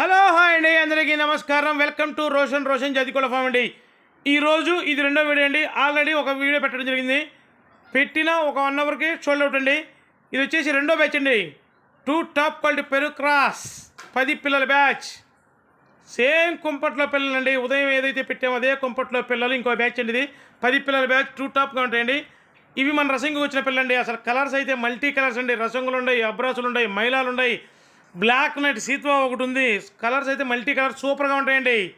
Hello hi అండి అందరికీ నమస్కారం. Welcome to Roshan Roshan Jadikula farm అండి. ఈరోజు ఇది రెండో వీడియో అండి. ఆల్రెడీ ఒక వీడియో పెట్టడం జరిగింది. పెట్టిన ఒక వన్ అవర్కి షోల్డ్ అవుట్ అండి. ఇది వచ్చేసి రెండో బ్యాచ్ అండి. Too top quality Peru cross పది పిల్లల బ్యాచ్. సేమ్ కుంపట్లో పిల్లలండి ఉదయం ఏదైతే పెట్టామో అదే కుంపట్లో పిల్లలు ఇంకో బ్యాచ్ అండి ఇది. పది పిల్లల బ్యాచ్ టూ టాప్గా ఉంటాయండి. ఇవి మన రసంగి వచ్చిన పిల్లండి అసలు కలర్స్ అయితే మల్టీ కలర్స్ అండి. రసంగులు ఉన్నాయి అబ్రాసులు ఉన్నాయి మైలాలు ఉన్నాయి బ్లాక్ నైట్ సీత్వా ఒకటి ఉంది. కలర్స్ అయితే మల్టీ కలర్ సూపర్గా ఉంటాయండి.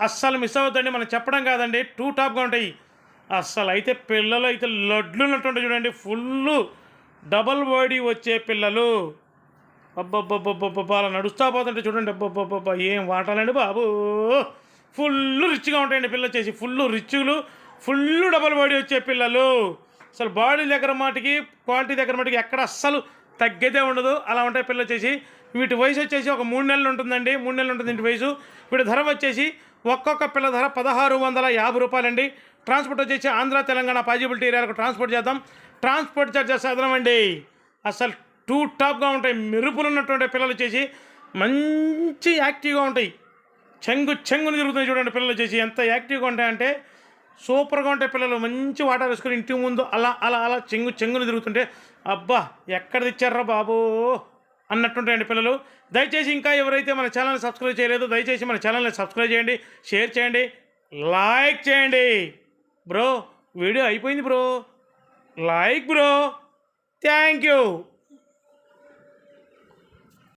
అస్సలు మిస్ అవుతుందండి మనం చెప్పడం కాదండి. టూ టాప్గా ఉంటాయి. అస్సలు అయితే పిల్లలు అయితే లడ్లు ఉన్నట్టుంటాయి చూడండి. ఫుల్ డబల్ బాడీ వచ్చే పిల్లలు. అబ్బబ్బబ్బబ్బబ్బా అలా నడుస్తా పోతుంటే చూడండి. అబ్బబ్బబ్బబ్బా ఏం వాటాలండి బాబు. ఫుల్ రిచ్గా ఉంటాయండి పిల్లలు వచ్చేసి. ఫుల్ రిచ్లు ఫుల్ డబల్ బాడీ వచ్చే పిల్లలు. అసలు బాడీ దగ్గర మాటికి క్వాలిటీ దగ్గర మాటికి ఎక్కడ అస్సలు తగ్గేదే ఉండదు. అలా ఉంటాయి పిల్లలు వచ్చేసి. వీటి వయసు వచ్చేసి ఒక మూడు నెలలు ఉంటుందండి. మూడు నెలలు ఉంటుంది ఇంటి వయసు. వీటి ధర వచ్చేసి ఒక్కొక్క పిల్ల ధర పదహారు వందల యాభై రూపాయలండి. ట్రాన్స్పోర్ట్ వచ్చేసి ఆంధ్ర తెలంగాణ పాజిబిలిటీ ఏరియాలకు ట్రాన్స్పోర్ట్ చేద్దాం. ట్రాన్స్పోర్ట్ చార్జెస్ అదనమండి అసలు టూ టాప్గా ఉంటాయి. మెరుపులు ఉన్నటువంటి పిల్లలు వచ్చేసి మంచి యాక్టివ్గా ఉంటాయి. చెంగు చెంగుని తిరుగుతుంది చూడండి పిల్లలు వచ్చేసి. ఎంత యాక్టివ్గా ఉంటాయంటే సూపర్గా ఉంటాయి పిల్లలు. మంచి వాటర్ వేసుకొని ఇంటి ముందు అలా అలా అలా చెంగు చెంగుని తిరుగుతుంటే అబ్బా ఎక్కడ తెచ్చారా బాబు? అన్నట్టుంటాయండి పిల్లలు. దయచేసి ఇంకా ఎవరైతే మన ఛానల్ని సబ్స్క్రైబ్ చేయలేదు దయచేసి మన ఛానల్ని సబ్స్క్రైబ్ చేయండి షేర్ చేయండి లైక్ చేయండి. బ్రో వీడియో అయిపోయింది bro. Like bro. Thank you.